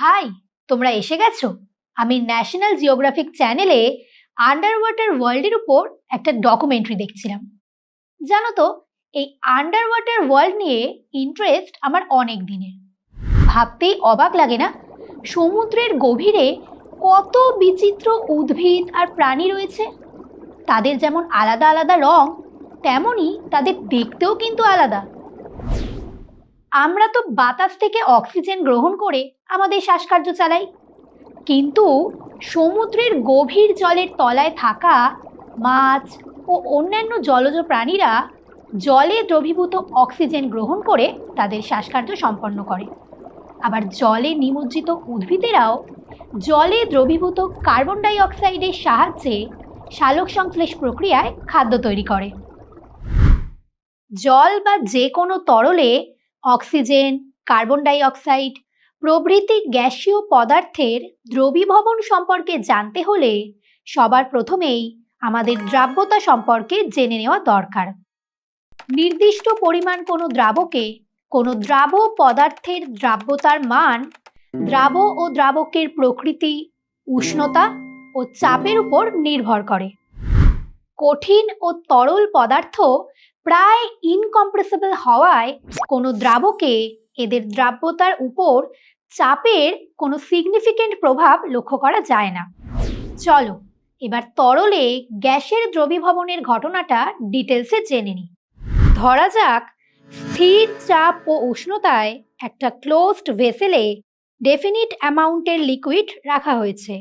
High, তোমরা এসে গেছো? আমি ন্যাশনাল জিওগ্রাফিক চ্যানেলে আন্ডার ওয়াটার ওয়ার্ল্ডের উপর একটা ডকুমেন্টারি দেখছিলাম। জানো তো, এই আন্ডার ওয়াটার ওয়ার্ল্ড নিয়ে ইন্টারেস্ট আমার অনেক দিনের। ভাবতেই অবাক লাগে না? সমুদ্রের গভীরে কত বিচিত্র উদ্ভিদ আর প্রাণী রয়েছে? তাদের যেমন আলাদা আলাদা রং, তেমনই তাদের দেখতেও কিন্তু আলাদা। আমরা তো বাতাস থেকে অক্সিজেন গ্রহণ করে আমাদের শ্বাসকার্য চালাই। কিন্তু সমুদ্রের গভীর জলের তলায় থাকা মাছ ও অন্যান্য জলজ প্রাণীরা জলে দ্রবীভূত অক্সিজেন গ্রহণ করে তাদের শ্বাসকার্য সম্পন্ন করে। আবার জলে নিমজ্জিত উদ্ভিদেরাও জলে দ্রবীভূত কার্বন ডাই অক্সাইডের সাহায্যে সালোক সংশ্লেষ প্রক্রিয়ায় খাদ্য তৈরি করে। জল বা যে কোনো তরলে অক্সিজেন, কার্বন ডাই অক্সাইড প্রভৃতি গ্যাসীয় পদার্থের দ্রবীভবন সম্পর্কে জানতে হলে সবার প্রথমেই আমাদের দ্রাব্যতা সম্পর্কে জেনে নেওয়া দরকার। নির্দিষ্ট পরিমাণ কোনো দ্রাবকে কোনো দ্রাব পদার্থের দ্রাব্যতার মান, দ্রাব ও দ্রাবকের প্রকৃতি, উষ্ণতা ও চাপের উপর নির্ভর করে। কঠিন ও তরল পদার্থ প্রায় ইনকম্প্রেসিবল হওয়ায় কোনো দ্রাবকে এদের দ্রাব্যতার উপর চাপের কোনো সিগনিফিকেন্ট প্রভাব লক্ষ্য করা যায় না। চলো, এবার তরলে গ্যাসের দ্রবীভবনের ঘটনাটা ডিটেলসে জেনে নিই। ধরা যাক, স্থির চাপ ও উষ্ণতায় একটা ক্লোজড ভেসেলে ডেফিনিট অ্যামাউন্টের লিকুইড রাখা হয়েছে।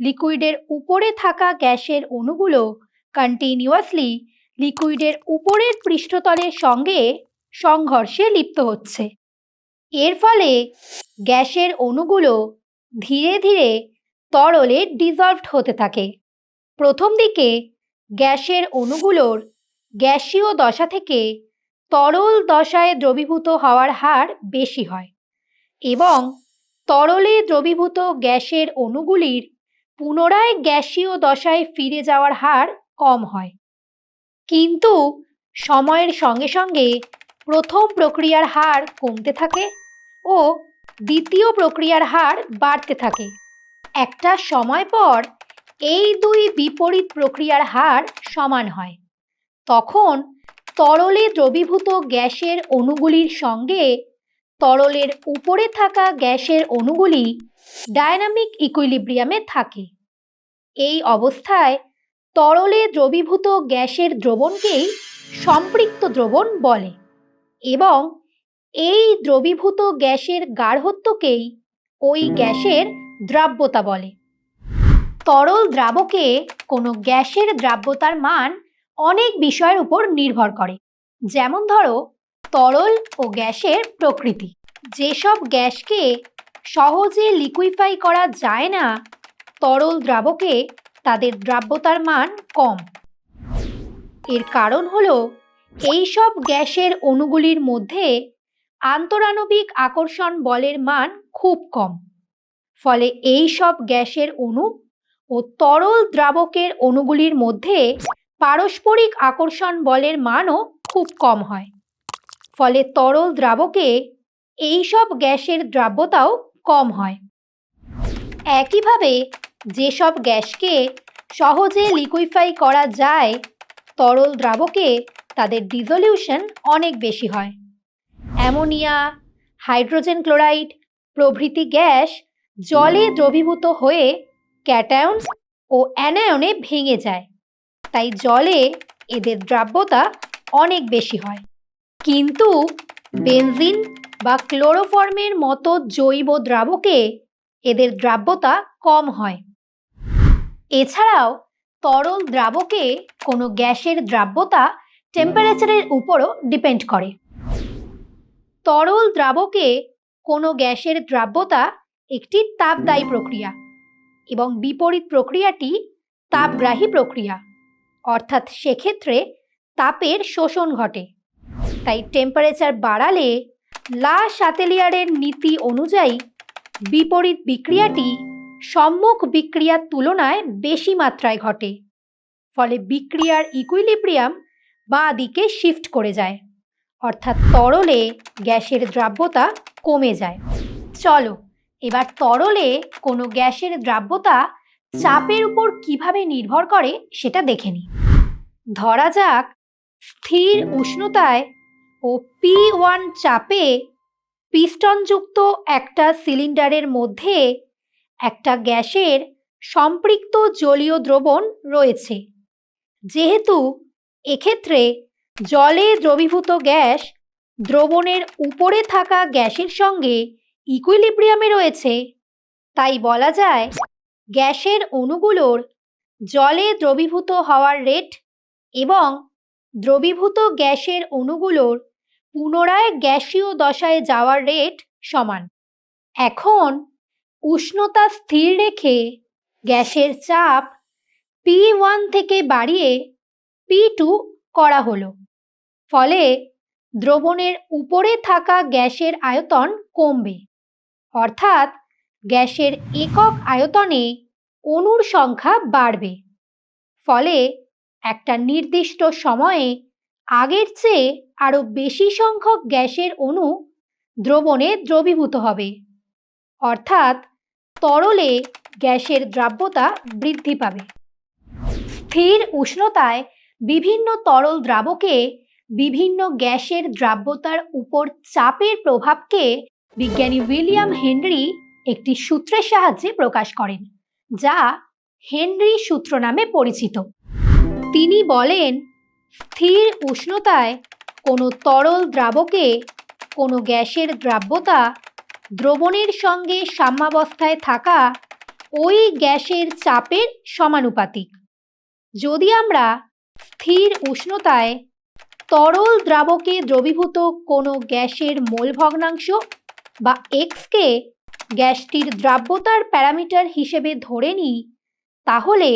লিকুইডের উপরে থাকা গ্যাসের অণুগুলো কন্টিনিউয়াসলি লিকুইডের উপরের পৃষ্ঠতলের সঙ্গে সংঘর্ষে লিপ্ত হচ্ছে। এর ফলে গ্যাসের অণুগুলো ধীরে ধীরে তরলে ডিজলভড হতে থাকে। প্রথম দিকে গ্যাসের অণুগুলোর গ্যাসীয় দশা থেকে তরল দশায় দ্রবীভূত হওয়ার হার বেশি হয় এবং তরলে দ্রবীভূত গ্যাসের অণুগুলির পুনরায় গ্যাসীয় দশায় ফিরে যাওয়ার হার কম হয়। কিন্তু সময়ের সঙ্গে সঙ্গে প্রথম প্রক্রিয়ার হার কমতে থাকে ও দ্বিতীয় প্রক্রিয়ার হার বাড়তে থাকে। একটা সময় পর এই দুই বিপরীত প্রক্রিয়ার হার সমান হয়। তখন তরলে দ্রবীভূত গ্যাসের অণুগুলির সঙ্গে তরলের উপরে থাকা গ্যাসের অণুগুলি ডায়নামিক ইকুইলিব্রিয়ামে থাকে। এই অবস্থায় তরলে দ্রবীভূত গ্যাসের দ্রবণকেই সম্পৃক্ত দ্রবণ বলে এবং এই দ্রবীভূত গ্যাসের গাঢ়ত্বকেই ওই গ্যাসের দ্রাব্যতা বলে। তরল দ্রাবকে কোনো গ্যাসের দ্রাব্যতার মান অনেক বিষয়ের উপর নির্ভর করে। যেমন ধরো, তরল ও গ্যাসের প্রকৃতি। যেসব গ্যাসকে সহজে লিকুইফাই করা যায় না, তরল দ্রাবকে তাদের দ্রাব্যতার মান কম। এর কারণ হল, এইসব গ্যাসের অণুগুলির মধ্যে আন্তরাণবিক আকর্ষণ বলের মান খুব কম। ফলে এই সব গ্যাসের অণু ও তরল দ্রাবকের অণুগুলির মধ্যে পারস্পরিক আকর্ষণ বলের মানও খুব কম হয়। ফলে তরল দ্রাবকে এই সব গ্যাসের দ্রাব্যতাও কম হয়। একইভাবে যেসব গ্যাসকে সহজে লিকুইফাই করা যায়, তরল দ্রাবকে তাদের ডিজলিউশন অনেক বেশি হয়। অ্যামোনিয়া, হাইড্রোজেন ক্লোরাইড প্রভৃতি গ্যাস জলে দ্রবীভূত হয়ে ক্যাটায়ন্স ও অ্যানায়নে ভেঙে যায়। তাই জলে এদের দ্রাব্যতা অনেক বেশি হয়। কিন্তু বেনজিন বা ক্লোরোফর্মের মতো জৈব দ্রাবকে এদের দ্রাব্যতা কম হয়। এছাড়াও তরল দ্রাবকে কোনো গ্যাসের দ্রাব্যতা টেম্পারেচারের উপরও ডিপেন্ড করে। তরল দ্রাবকে কোনো গ্যাসের দ্রাব্যতা একটি তাপদায়ী প্রক্রিয়া এবং বিপরীত প্রক্রিয়াটি তাপগ্রাহী প্রক্রিয়া। অর্থাৎ সেক্ষেত্রে তাপের শোষণ ঘটে। তাই টেম্পারেচার বাড়ালে লা সাতেলিয়ারের নীতি অনুযায়ী বিপরীত বিক্রিয়াটি সম্মুখ বিক্রিয়ার তুলনায় বেশি মাত্রায় ঘটে। ফলে বিক্রিয়ার ইকুইলিব্রিয়াম বাঁ দিকে শিফট করে যায়। অর্থাৎ তরলে গ্যাসের দ্রাব্যতা কমে যায়। চলো, এবার তরলে কোনো গ্যাসের দ্রাব্যতা চাপের উপর কীভাবে নির্ভর করে সেটা দেখে নিই। ধরা যাক, স্থির উষ্ণতায় ও পি ওয়ান চাপে পিস্টনযুক্ত একটা সিলিন্ডারের মধ্যে একটা গ্যাসের সম্পৃক্ত জলীয় দ্রবণ রয়েছে। যেহেতু এক্ষেত্রে জলে দ্রবীভূত গ্যাস দ্রবণের উপরে থাকা গ্যাসের সঙ্গে ইকুইলিব্রিয়ামে রয়েছে, তাই বলা যায় গ্যাসের অণুগুলোর জলে দ্রবীভূত হওয়ার রেট এবং দ্রবীভূত গ্যাসের অণুগুলোর পুনরায় গ্যাসীয় দশায় যাওয়ার রেট সমান। এখন উষ্ণতা স্থির রেখে গ্যাসের চাপ পি ওয়ান থেকে বাড়িয়ে পি টু করা হলো। ফলে দ্রবণের উপরে থাকা গ্যাসের আয়তন কমবে। অর্থাৎ গ্যাসের একক আয়তনে অণুর সংখ্যা বাড়বে। ফলে একটা নির্দিষ্ট সময়ে আগের চেয়ে আরও বেশি সংখ্যক গ্যাসের অণু দ্রবণে দ্রবীভূত হবে। অর্থাৎ তরলে গ্যাসের দ্রাব্যতা বৃদ্ধি পাবে। স্থির উষ্ণতায় বিভিন্ন তরল দ্রাবকে বিভিন্ন গ্যাসের দ্রাব্যতার উপর চাপের প্রভাবকে বিজ্ঞানী উইলিয়াম হেনরি একটি সূত্রের সাহায্যে প্রকাশ করেন, যা হেনরি সূত্র নামে পরিচিত। তিনি বলেন, স্থির উষ্ণতায় কোনো তরল দ্রাবকে কোনো গ্যাসের দ্রাব্যতা দ্রবণের সঙ্গে সাম্যাবস্থায় থাকা ওই গ্যাসের চাপের সমানুপাতিক। যদি আমরা স্থির উষ্ণতায় তরল দ্রাবকে দ্রবীভূত কোনো গ্যাসের মোল ভগ্নাংশ বা এক্সকে গ্যাসটির দ্রাব্যতার প্যারামিটার হিসেবে ধরে নিই, তাহলে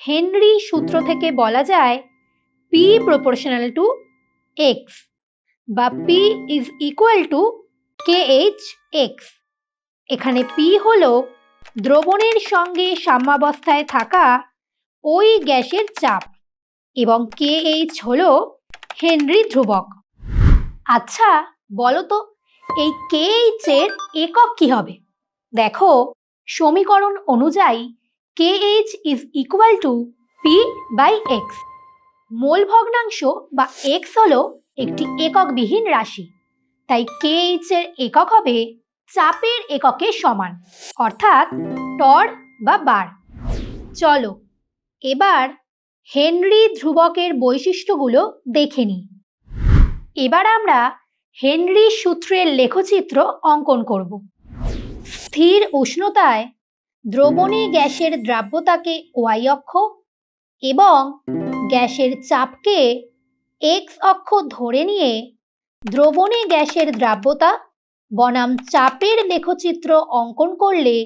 হেনরি সূত্র থেকে বলা যায় পি প্রপোর্শনাল টু এক্স বা P is equal to K H X এখানে পি হল দ্রবণের সঙ্গে সাম্যাবস্থায় থাকা ওই গ্যাসের চাপ এবং কে এইচ হল হেনরি ধ্রুবক। আচ্ছা বলো তো, এই কে এইচ এর একক কি হবে? দেখো, সমীকরণ অনুযায়ী K H is equal to P by X mole ভগ্নাংশ বা এক্স হলো একটি এককবিহীন রাশি। তাই কে এইচ এর একক হবে চাপের এককে সমান, অর্থাৎ টর বা বার। চলো, এবার হেনরি ধ্রুবকের বৈশিষ্ট্যগুলো দেখে নিই। এবার আমরা হেনরি সূত্রের লেখচিত্র অঙ্কন করব। স্থির উষ্ণতায় দ্রবণী গ্যাসের দ্রাব্যতাকে ওয়াই অক্ষ এবং গ্যাসের চাপকে এক্স অক্ষ ধরে নিয়ে দ্রবণী গ্যাসের দ্রাব্যতা বনাম চাপের লেখচিত্র অঙ্কন করলে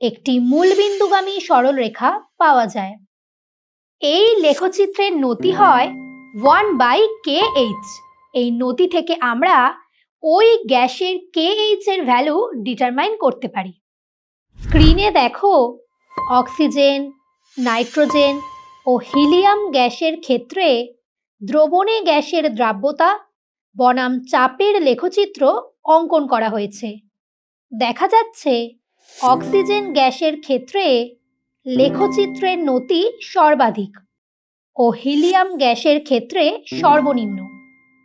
একটি মূলবিন্দুগামী সরলরেখা পাওয়া যায়। এই লেখচিত্রের নতি হয় ওয়ান বাই কে এইচ। এই নতি থেকে আমরা ওই গ্যাসের কে এইচ এর ভ্যালু ডিটারমাইন করতে পারি। স্ক্রিনে দেখো, অক্সিজেন, নাইট্রোজেন ও হিলিয়াম গ্যাসের ক্ষেত্রে দ্রবণে গ্যাসের দ্রাব্যতা বনাম চাপের লেখচিত্র অঙ্কন করা হয়েছে। দেখা যাচ্ছে, অক্সিজেন গ্যাসের ক্ষেত্রে লেখচিত্রের নতি সর্বাধিক ও হিলিয়াম গ্যাসের ক্ষেত্রে সর্বনিম্ন।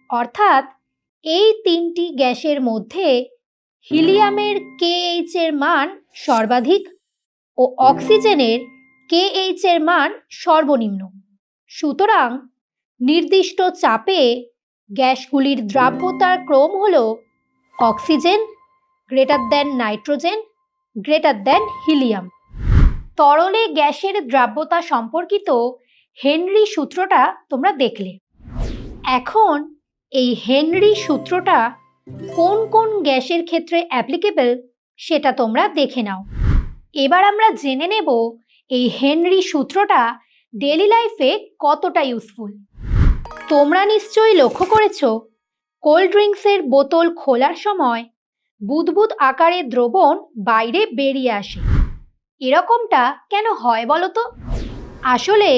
অর্থাৎ এই তিনটি গ্যাসের মধ্যে হিলিয়ামের কেএইচ এর মান সর্বাধিক ও অক্সিজেনের কেএইচ এর মান সর্বনিম্ন। সুতরাং নির্দিষ্ট চাপে গ্যাসগুলির দ্রাব্যতার ক্রম হল oxygen, greater than nitrogen, greater than helium. তরলে গ্যাসের দ্রাব্যতা সম্পর্কিত হেনরি সূত্রটা তোমরা দেখলে। এখন এই হেনরি সূত্রটা কোন কোন গ্যাসের ক্ষেত্রে অ্যাপ্লিকেবল সেটা তোমরা দেখে নাও। এবার আমরা জেনে নেব এই হেনরি সূত্রটা ডেলি লাইফে কতটা ইউজফুল। তোমরা নিশ্চয়ই লক্ষ্য করেছ কোল্ড ড্রিঙ্কসের বোতল খোলার সময় বুদবুদ আকারের দ্রবণ বাইরে বেরিয়ে আসে। এরকমটা কেন হয় বলো তো? আসলে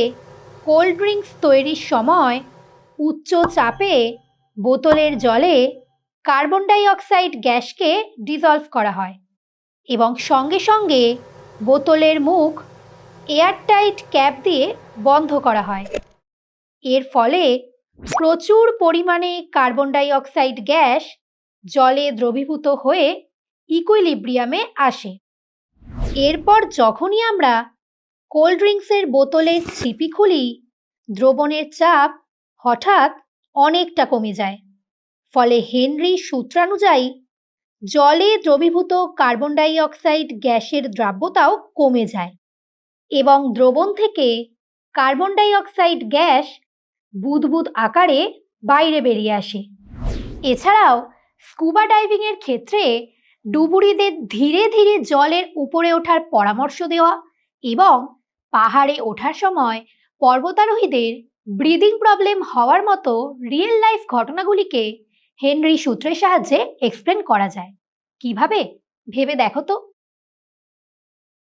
কোল্ড ড্রিঙ্কস তৈরির সময় উচ্চ চাপে বোতলের জলে কার্বন ডাই অক্সাইড গ্যাসকে ডিজলভ করা হয় এবং সঙ্গে সঙ্গে বোতলের মুখ এয়ারটাইট ক্যাপ দিয়ে বন্ধ করা হয়। এর ফলে প্রচুর পরিমাণে কার্বন ডাই অক্সাইড গ্যাস জলে দ্রবীভূত হয়ে ইকুইলিব্রিয়ামে আসে। এরপর যখনই আমরা কোল্ড ড্রিঙ্কসের বোতলের ছিপি খুলি, দ্রবণের চাপ হঠাৎ অনেকটা কমে যায়। ফলে হেনরি সূত্রানুযায়ী জলে দ্রবীভূত কার্বন ডাই অক্সাইড গ্যাসের দ্রাব্যতাও কমে যায় এবং দ্রবণ থেকে কার্বন ডাই অক্সাইড গ্যাস বুদবুদ আকারে বাইরে বেরিয়ে আসে। এছাড়াও স্কুবা ডাইভিংয়ের ক্ষেত্রে ডুবুরিদের ধীরে ধীরে জলের উপরে ওঠার পরামর্শ দেওয়া এবং পাহাড়ে ওঠার সময় পর্বতারোহীদের ব্রিদিং প্রবলেম হওয়ার মতো রিয়েল লাইফ ঘটনাগুলিকে হেনরি সূত্রের সাহায্যে এক্সপ্লেন করা যায়। কীভাবে? ভেবে দেখো তো।